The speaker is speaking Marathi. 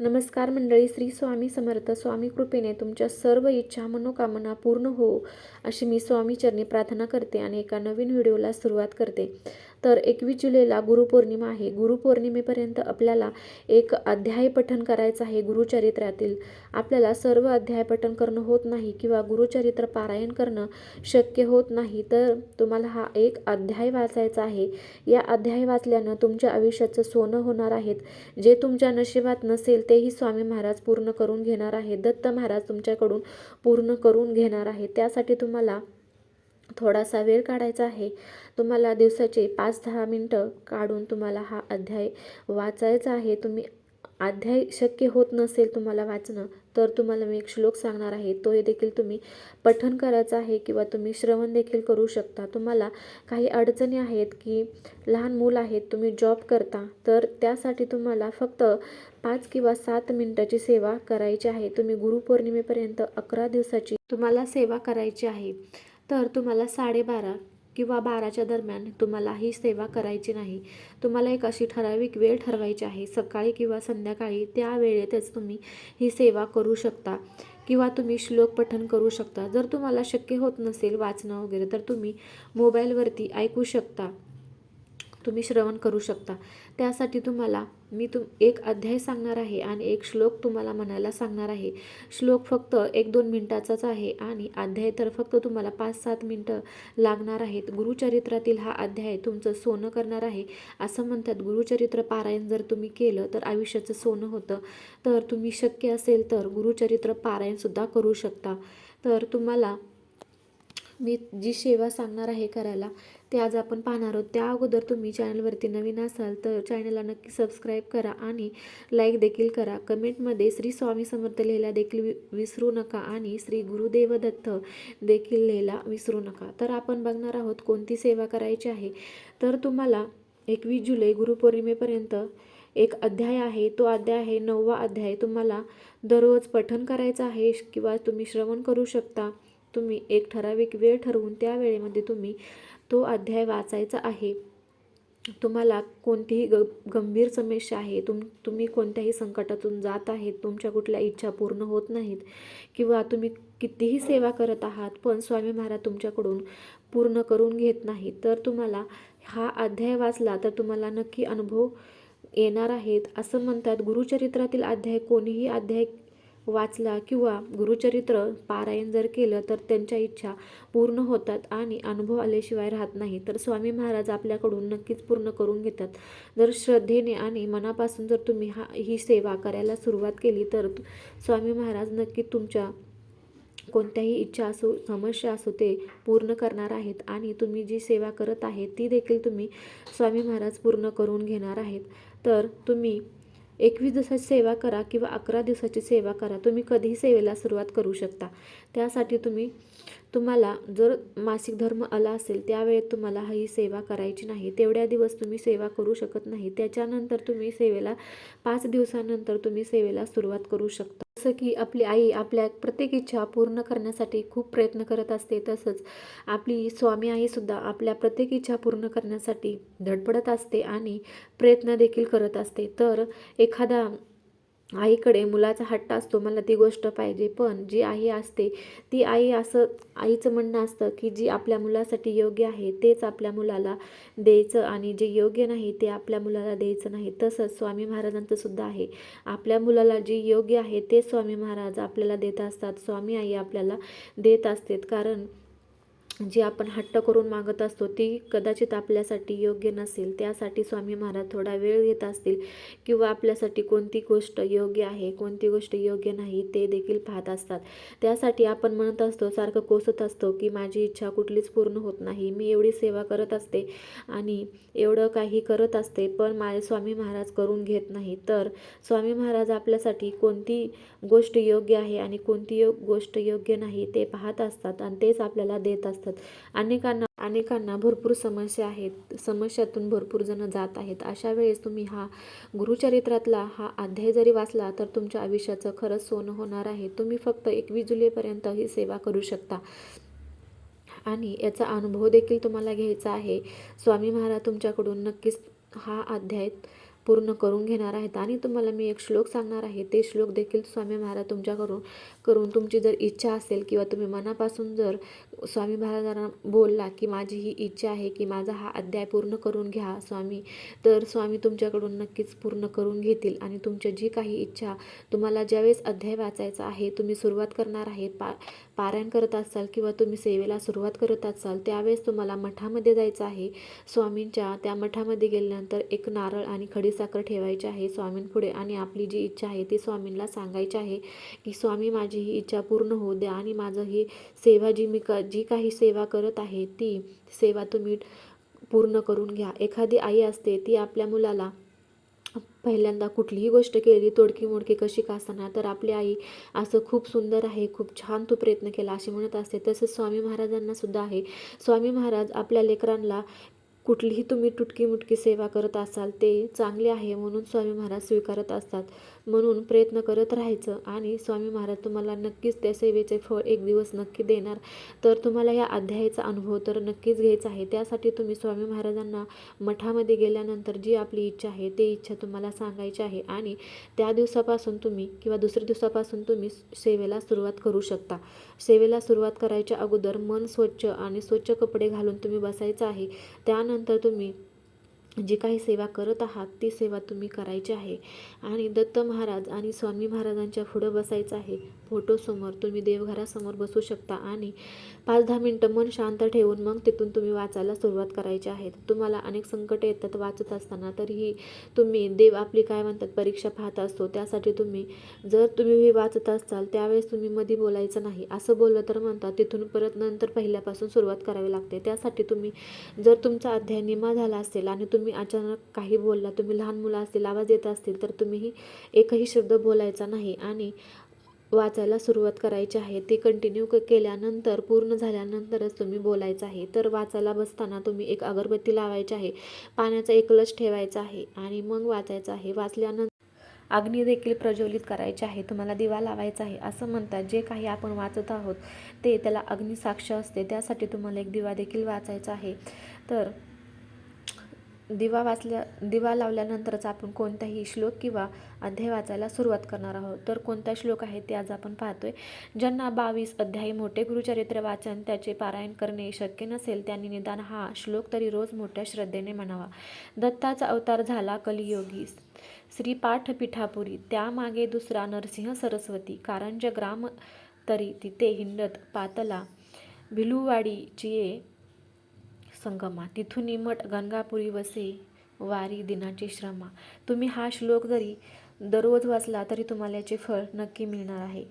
नमस्कार मंडळी श्री स्वामी समर्थ स्वामी कृपेने तुमच्या सर्व इच्छा मनोकामना पूर्ण हो अशी मी स्वामी चरणी प्रार्थना करते आणि एका नवीन व्हिडिओला सुरुवात करते. तर एकवीस जुलैला गुरुपौर्णिमा आहे. गुरुपौर्णिमेपर्यंत आपल्याला एक अध्याय पठण करायचं आहे गुरुचरित्रातील. आपल्याला सर्व अध्याय पठण करणं होत नाही किंवा गुरुचरित्र पारायण करणं शक्य होत नाही तर तुम्हाला हा एक अध्याय वाचायचा आहे. या अध्याय वाचल्यानं तुमच्या आयुष्याचं सोनं होणार आहेत जे तुमच्या नशिबात नसेल तेही स्वामी महाराज पूर्ण करून घेणार आहेत दत्त महाराज तुमच्याकडून पूर्ण करून घेणार आहे. त्यासाठी तुम्हाला थोडासा वेळ काढायचा आहे. तुम्हाला दिवसाचे पाच दहा मिनटं काढून तुम्हाला हा अध्याय वाचायचा आहे. तुम्ही अध्याय शक्य होत नसेल तुम्हाला वाचणं तर तुम्हाला मी एक श्लोक सांगणार आहे. तो देखील तुम्ही पठण करायचा आहे किंवा तुम्ही श्रवण देखील करू शकता. तुम्हाला काही अडचणी आहेत की लहान मूल आहेत तुम्ही जॉब करता तर त्यासाठी तुम्हाला फक्त पाच किंवा सात मिनटाची सेवा करायची आहे. तुम्ही गुरुपौर्णिमेपर्यंत अकरा दिवसाची तुम्हाला सेवा करायची आहे. तर तुम्हाला साडेबारा किंवा बाराच्या दरम्यान तुम्हाला ही सेवा करायची नाही. तुम्हाला एक अशी ठराविक वेळ ठरवायची आहे. सकाळी किंवा संध्याकाळी त्या वेळेतच तुम्ही ही सेवा करू शकता किंवा तुम्ही श्लोक पठन करू शकता. जर तुम्हाला शक्य होत नसेल वाचणं वगैरे तर तुम्ही मोबाईलवरती ऐकू शकता. तुम्ही श्रवण करू शकता. त्यासाठी तुम्हाला मी तुम एक अध्याय सांगणार आहे आणि एक श्लोक तुम्हाला म्हणायला सांगणार आहे. श्लोक फक्त एक दोन मिनटाचाच आहे आणि अध्याय तर फक्त तुम्हाला पाच सात मिनटं लागणार आहेत. गुरुचरित्रातील हा अध्याय तुमचं सोनं करणार आहे. असं म्हणतात गुरुचरित्र पारायण जर तुम्ही केलं तर आयुष्याचं सोनं होतं. तर तुम्ही शक्य असेल तर गुरुचरित्र पारायणसुद्धा करू शकता. तर तुम्हाला मी जी सेवा सांगणार आहे करायला ते आज आपण पाहणार आहोत. त्या अगोदर तुम्ही चॅनलवरती नवीन असाल तर चॅनलला नक्की सबस्क्राईब करा आणि लाईक देखील करा. कमेंटमध्ये श्री स्वामी समर्थ लिहायला देखील वि विसरू नका आणि श्री गुरुदेव दत्त देखील लिहायला विसरू नका. तर आपण बघणार आहोत कोणती सेवा करायची आहे. तर तुम्हाला एकवीस जुलै गुरुपौर्णिमेपर्यंत एक अध्याय आहे. तो अध्याय आहे नववा अध्याय. तुम्हाला दररोज पठण करायचं आहे किंवा तुम्ही श्रवण करू शकता. तुम्ही एक ठराविक वेळ ठरवून त्या वेळेमध्ये तुम्ही तो अध्याय वाचायचा आहे. तुम्हाला कोणतीही ग गंभीर समस्या आहे तुम तुम्ही कोणत्याही संकटातून जात आहेत तुमच्या कुठल्या इच्छा पूर्ण होत नाहीत किंवा तुम्ही कितीही सेवा करत आहात पण स्वामी महाराज तुमच्याकडून पूर्ण करून घेत नाही तर तुम्हाला हा अध्याय वाचला तर तुम्हाला नक्की अनुभव येणार आहेत. असं म्हणतात गुरुचरित्रातील अध्याय कोणीही अध्याय वाचला किंवा गुरुचरित्र पारायण जर केलं तर त्यांच्या इच्छा पूर्ण होतात आणि अनुभव आल्याशिवाय राहत नाही. तर स्वामी महाराज आपल्याकडून नक्कीच पूर्ण करून घेतात. जर श्रद्धेने आणि मनापासून जर तुम्ही हा ही सेवा करायला सुरुवात केली तर स्वामी महाराज नक्की तुमच्या कोणत्याही इच्छा असो समस्या असो ते पूर्ण करणार आहेत आणि तुम्ही जी सेवा करत आहे ती देखील तुम्ही स्वामी महाराज पूर्ण करून घेणार आहेत. तर तुम्ही एकवीस दिवसाची सेवा करा किंवा अकरा दिवसाची सेवा करा. तुम्ही कधीही सेवेला सुरुवात करू शकता. त्यासाठी तुम्ही तुम्हाला जर मासिक धर्म आला असेल त्यावेळेत तुम्हाला ही सेवा करायची नाही. तेवढ्या दिवस तुम्ही सेवा करू शकत नाही. त्याच्यानंतर तुम्ही सेवेला पाच दिवसानंतर तुम्ही सेवेला सुरुवात करू शकता. जसं की आपली आई आपल्या प्रत्येक इच्छा पूर्ण करण्यासाठी खूप प्रयत्न करत असते तसंच आपली स्वामी आईसुद्धा आपल्या प्रत्येक इच्छा पूर्ण करण्यासाठी धडपडत असते आणि प्रयत्न देखील करत असते. तर एखादा आईकडे मुलाचा हट्ट असतो मला ती गोष्ट पाहिजे. पण जी आई असते ती आई असं आईचं म्हणणं असतं की जी आपल्या मुलासाठी योग्य आहे तेच आपल्या मुलाला द्यायचं आणि जे योग्य नाही ते आपल्या मुलाला द्यायचं नाही. तसंच स्वामी महाराजांचं सुद्धा आहे. आपल्या मुलाला जे योग्य आहे ते स्वामी महाराज आपल्याला देत असतात. स्वामी आई आपल्याला देत असतात. कारण जी आपण हट्ट करून मागत असतो ती कदाचित आपल्यासाठी योग्य नसेल. त्यासाठी स्वामी महाराज थोडा वेळ घेत असतील किंवा आपल्यासाठी कोणती गोष्ट योग्य आहे कोणती गोष्ट योग्य नाही ते देखील पाहत असतात. त्यासाठी आपण म्हणत असतो सारखं कोसत असतो की माझी इच्छा कुठलीच पूर्ण होत नाही. मी एवढी सेवा करत असते आणि एवढं काही करत असते पण माझे स्वामी महाराज करून घेत नाही. तर स्वामी महाराज आपल्यासाठी कोणती गोष्ट योग्य आहे आणि कोणती गोष्ट योग्य नाही ते पाहत असतात आणि तेच आपल्याला देत असतात. अनेकांना अनेकांना भरपूर समस्या आहेत. समस्यातून भरपूर जण जात आहेत. अशा वेळेस तुम्ही हा गुरुचरित्रातला हा अध्याय जरी वाचला तर तुमच्या आयुष्याचं खरंच सोनं होणार आहे. तुम्ही फक्त एकवीस जुलैपर्यंत ही सेवा करू शकता. आणि याचा अनुभव देखील तुम्हाला घ्यायचा आहे. स्वामी महाराज तुमच्याकडून नक्कीच हा अध्याय पूर्ण करून घेणार आहेत. आणि तुम्हाला मी एक श्लोक सांगणार आहे. ते श्लोक देखील स्वामी महाराज तुमच्याकडून करून तुमची जर इच्छा असेल किंवा तुम्ही मनापासून जर स्वामी महाराजांना बोलला की माझी ही इच्छा आहे की माझा हा अध्याय पूर्ण करून घ्या स्वामी तर स्वामी तुमच्याकडून नक्कीच पूर्ण करून घेतील. आणि तुमच्या जी काही इच्छा तुम्हाला ज्यावेळेस अध्याय वाचायचा आहे तुम्ही सुरुवात करणार आहे पा पारायण करत असाल किंवा तुम्ही सेवेला सुरुवात करत असाल त्यावेळेस तुम्हाला मठामध्ये जायचं आहे. स्वामींच्या त्या मठामध्ये गेल्यानंतर एक नारळ आणि खडीस साखर ठेवायची आहे स्वामींपुढे आणि आपली जी इच्छा आहे ती स्वामींना सांगायची आहे की स्वामी माझी ही इच्छा पूर्ण होऊ द्या आणि माझं ही सेवा जी मी क जी काही सेवा करत आहे ती सेवा तुम्ही पूर्ण करून घ्या. एखादी आई असते ती आपल्या मुलाला पहिल्यांदा कुठलीही गोष्ट केली तोडकी मोडकी कशी का असताना तर आपली आई असं खूप सुंदर आहे खूप छान तू प्रयत्न केला अशी म्हणत असते. तसेच स्वामी महाराजांना सुद्धा आहे. स्वामी महाराज आपल्या लेकरांना कुठलीही तुम्ही तुटकी मुटकी सेवा करत असाल ते चांगले आहे म्हणून स्वामी महाराज स्वीकारत असतात. म्हणून प्रयत्न करत राहायचं. आणि स्वामी महाराज तुम्हाला नक्कीच त्या सेवेचे फळ एक दिवस नक्की देणार. तर तुम्हाला या अध्यायाचा अनुभव तर नक्कीच घ्यायचा आहे. त्यासाठी तुम्ही स्वामी महाराजांना मठामध्ये गेल्यानंतर जी आपली इच्छा आहे ते इच्छा तुम्हाला सांगायची आहे. आणि त्या दिवसापासून तुम्ही किंवा दुसऱ्या दिवसापासून तुम्ही सेवेला सुरुवात करू शकता. सेवेला सुरुवात करायच्या अगोदर मन स्वच्छ आणि स्वच्छ कपडे घालून तुम्ही बसायचं आहे. त्यानंतर तुम्ही जी काही सेवा करत आहात ती सेवा तुम्ही करायची आहे. आणि दत्त महाराज आणि स्वामी महाराजांच्या पुढं बसायचं आहे. फोटोसमोर तुम्ही देवघरासमोर बसू शकता आणि पाच दहा मिनटं मन शांत ठेवून मग तिथून तुम्ही वाचायला सुरुवात करायची आहे. तुम्हाला अनेक संकटे येतात वाचत असताना तरीही तुम्ही देव आपली काय म्हणतात परीक्षा पाहत असतो त्यासाठी तुम्ही जर तुम्ही हे वाचत असाल त्यावेळेस तुम्ही मध्ये बोलायचं नाही. असं बोललं तर म्हणतात तिथून परत नंतर पहिल्यापासून सुरुवात करावी लागते. त्यासाठी तुम्ही जर तुमचा अध्याय निमा झाला असेल आणि तुम्ही अचानक काही बोलला तुम्ही लहान मुलं असतील आवाज येत असतील तर तुम्हीही एकही शब्द बोलायचा नाही. आणि वाचायला सुरुवात करायची आहे. ते कंटिन्यू क केल्यानंतर पूर्ण झाल्यानंतरच तुम्ही बोलायचं आहे. तर वाचायला बसताना तुम्ही एक अगरबत्ती लावायची आहे. पाण्याचा एक लस ठेवायचा आहे आणि मग वाचायचं आहे. वाचल्यानंतर अग्नी देखील प्रज्वलित करायचे आहे. तुम्हाला दिवा लावायचा आहे. असं म्हणतात. जे काही आपण वाचत आहोत ते त्याला अग्निसाक्ष असते. त्यासाठी तुम्हाला एक दिवा देखील वाचायचा आहे. तर दिवा वाचल्या दिवा लावल्यानंतरच आपण कोणताही श्लोक किंवा अध्याय वाचायला सुरुवात करणार आहोत. तर कोणता श्लोक आहे ते आज आपण पाहतोय. ज्यांना बावीस अध्यायी मोठे गुरुचरित्र वाचन त्याचे पारायण करणे शक्य नसेल त्यांनी निदान हा श्लोक तरी रोज मोठ्या श्रद्धेने म्हणावा. दत्ताचा अवतार झाला कलियोगी. श्री पाठ पिठापुरी त्यामागे दुसरा नरसिंह सरस्वती. कारंज ग्राम तरी तिथे हिंडत पातला. भिलुवाडीची संगमा. तिथून निमट गंगापुरी वसे वारी दिनाची श्रमा. तुम्ही हा श्लोक जरी दररोज वाचला तरी तुम्हाला याचे फळ नक्की मिळणार आहे.